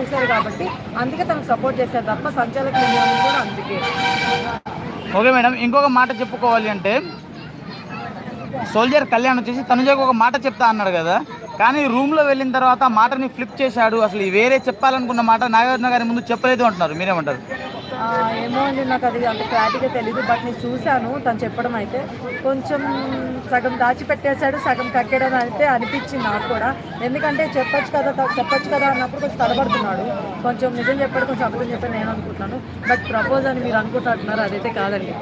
చూశారు కాబట్టి అందుకే తనకు సపోర్ట్ చేశారు తప్ప సంచాలక కూడా అందుకే. ఓకే మేడం ఇంకొక మాట చెప్పుకోవాలి అంటే సోల్జర్ కళ్యాణ్ వచ్చేసి తనుజకు ఒక మాట చెప్తా అన్నాడు కదా కానీ రూమ్లో వెళ్ళిన తర్వాత మాటని ఫ్లిప్ చేశాడు. అసలు ఈ వేరే చెప్పాలనుకున్న మాట నాగార్జున గారి ముందు చెప్పలేదు అంటున్నారు. మీరేమంటారు? ఏమో అండి నాకు అది అంత క్లారిటీగా తెలియదు బట్ నేను చూశాను తను చెప్పడం అయితే. కొంచెం సగం దాచిపెట్టేశాడు సగం కక్కాడని అయితే అనిపించింది నాకు కూడా. ఎందుకంటే చెప్పొచ్చు కదా చెప్పొచ్చు కదా అన్నప్పుడు కొంచెం తడబడుతున్నాడు. కొంచెం నిజం చెప్పాడు కొంచెం అబద్ధం చెప్పాడు నేను అనుకుంటున్నాను. బట్ ప్రపోజ్ అని మీరు అనుకుంటున్నారు అదైతే కాదండి.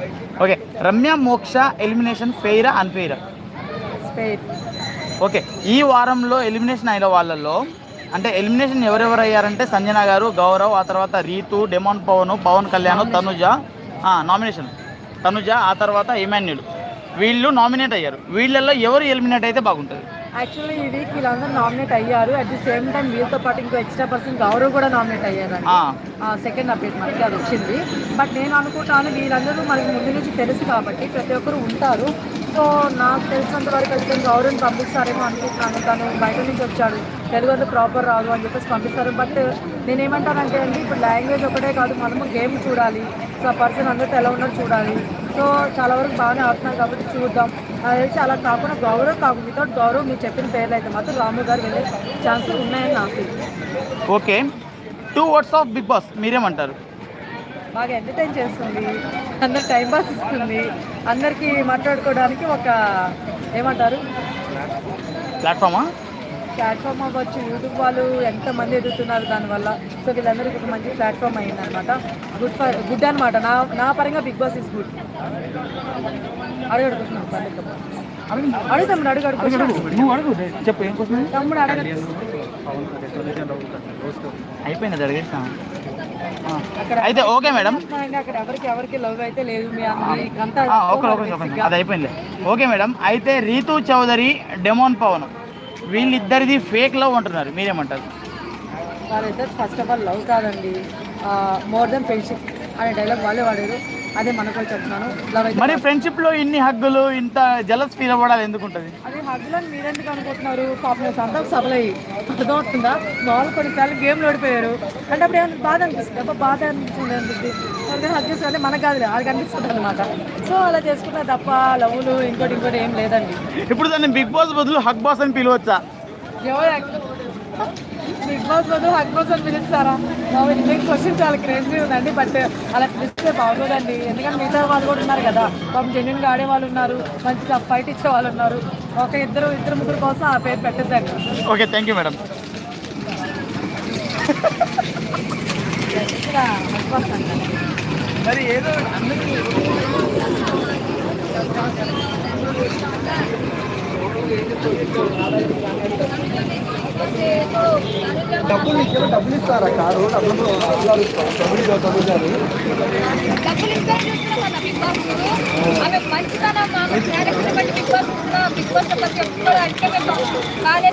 ఓకే రమ్య మోక్ష ఎలిమినేషన్ ఫెయిరా అన్ఫెయిరా? స్పేట్ ఓకే ఈ వారంలో ఎలిమినేషన్ అయిన వాళ్ళల్లో అంటే ఎలిమినేషన్ ఎవరెవరు అయ్యారంటే సంజన గారు గౌరవ్ ఆ తర్వాత రీతు డెమాన్ పవన్ పవన్ కళ్యాణ్ తనుజ నామినేషన్ తనుజ ఆ తర్వాత ఇమాన్యుల్. వీళ్ళు నామినేట్ అయ్యారు. వీళ్ళల్లో ఎవరు ఎలిమినేట్ అయితే బాగుంటుంది? యాక్చువల్లీ ఈ వీక్ వీళ్ళందరూ నామినేట్ అయ్యారు. అట్ ది సేమ్ టైం వీళ్ళతో పాటు ఇంకో ఎక్స్ట్రా పర్సన్ గౌరవ్ కూడా నామినేట్ అయ్యారండి. ఆ, సెకండ్ అప్డేట్ మనకి అది వచ్చింది. బట్ నేను అనుకుంటాను వీళ్ళందరూ మనకి ముందు నుంచి తెలుసు కాబట్టి ప్రతి ఒక్కరు ఉంటారు. సో నాకు తెలిసినంత వరకు అయితే గౌరవం పంపిస్తారేమో అనుకుంటున్నాను. తను బయట నుంచి వచ్చాడు. తెలుగు ప్రాపర్ రాదు అని చెప్పేసి పంపిస్తారు. బట్ నేనేమంటానంటే అండి ఇప్పుడు లాంగ్వేజ్ ఒకటే కాదు మనము గేమ్ చూడాలి. సో ఆ పర్సన్ అందరితో ఎలా ఉన్నారో చూడాలి. సో చాలా వరకు బాగానే ఆడుతున్నారు కాబట్టి చూద్దాం. అది తెలిసి అలా కాకుండా గౌరవ్ కాకుండా వితౌట్ గౌరవ్ మీరు చెప్పిన పేర్లు అయితే మాత్రం రాము గారు వెళ్ళే ఛాన్సెస్ ఉన్నాయని నాకు okay two words of Bigg Boss మీరేమంటారు? బాగా ఎంటర్టైన్ చేస్తుంది. అందరు టైం పాస్ ఇస్తుంది. అందరికీ మాట్లాడుకోవడానికి ఒక ఏమంటారు? ప్లాట్ఫామా ప్లాట్ఫామ్ అవ్వచ్చు. యూట్యూబ్ వాళ్ళు ఎంతమంది ఎదుగుతున్నారు దానివల్ల. సో వీళ్ళందరికీ ఒక మంచి ప్లాట్ఫామ్ అయింది అనమాట గుడ్ ఫర్ గుడ్ అనమాట నా నా పరంగా బిగ్ బాస్ ఇస్ గుడ్ అడుగు అడుగుతాం అడుగు. అడుగు. చెప్పు ఏం తమ్ముడు అడగ అయిపోయింది అది అడిగేస్తాం అక్కడ అయితే ఓకే మేడం. అక్కడ ఎవరికి ఎవరికి లవ్ అయితే లేదు అది అయిపోయింది. Okay madam. అయితే రీతు చౌదరి డెమోన్ పవన్. వీళ్ళిద్దరిది ఫేక్ లవ్ అంటున్నారు. మీరేమంటారు? వాళ్ళిద్దరు ఫస్ట్ ఆఫ్ ఆల్ లవ్ కాదండి. మోర్ దెన్ ఫ్రెండ్షిప్ అనే డైలాగ్ వాళ్ళే వాడారు. అదే మనకు కూడా చెప్తున్నాను. మరి ఫ్రెండ్షిప్లో ఇన్ని హగ్గులు ఇంత జలస్ ఫీల్ అవ్వడాలి ఎందుకు ఉంటుంది అది హగ్గులని మీరెందుకు అనుకుంటున్నారు? పాపులర్స్ అంతా సబలయ్యి అర్థమవుతుందా వాళ్ళు కొన్నిసార్లు గేమ్లు ఓడిపోయారు. అంటే అప్పుడు ఏమైనా బాధ అనిపిస్తుంది? అబ్బా బాధ అనిపిస్తుంది అనిపిస్తుంది. ఎవరికైనా హగ్ చేస్తుంటే మనకు కాదు వాళ్ళకి అనిపిస్తుంది అనమాట సో అలా చేసుకుంటారు తప్ప లవ్లు ఇంకోటి ఇంకోటి ఏం లేదండి. ఇప్పుడు దాన్ని బిగ్ బాస్ బదులు హగ్ బాస్ అని పిలవచ్చా? ఎవరు బదులు హగ్ బాస్ అని పిలుస్తారా బాబు ఇది క్వశ్చన్ చాలా క్రేజీ ఉందండి బట్ అలా పిలిస్తే బాగోదండి. ఎందుకంటే మిగతా వాళ్ళు కూడా ఉన్నారు కదా. పాపం జెన్యున్గా ఆడే వాళ్ళు ఉన్నారు మంచిగా ఫైట్ ఇచ్చే వాళ్ళు ఉన్నారు. ఒక ఇద్దరు ఇద్దరు ముగ్గురు కోసం ఆ పేరు పెట్టద్దండి. ఓకే థ్యాంక్ యూ మేడం మరి ఏదో డబ్బులు ఇచ్చారు డబ్బులు ఇస్తారా కారు డబ్బులు డబ్బులు డబ్బులు ఆమె క్యారెక్టర్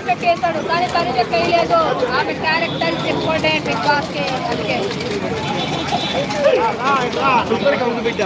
పెట్టేశాడు కానీ తను చెప్పలేదు ఆమె క్యారెక్టర్ ఇంపార్టెంట్ బిగ్ బాస్కి అందుకే బిడ్డ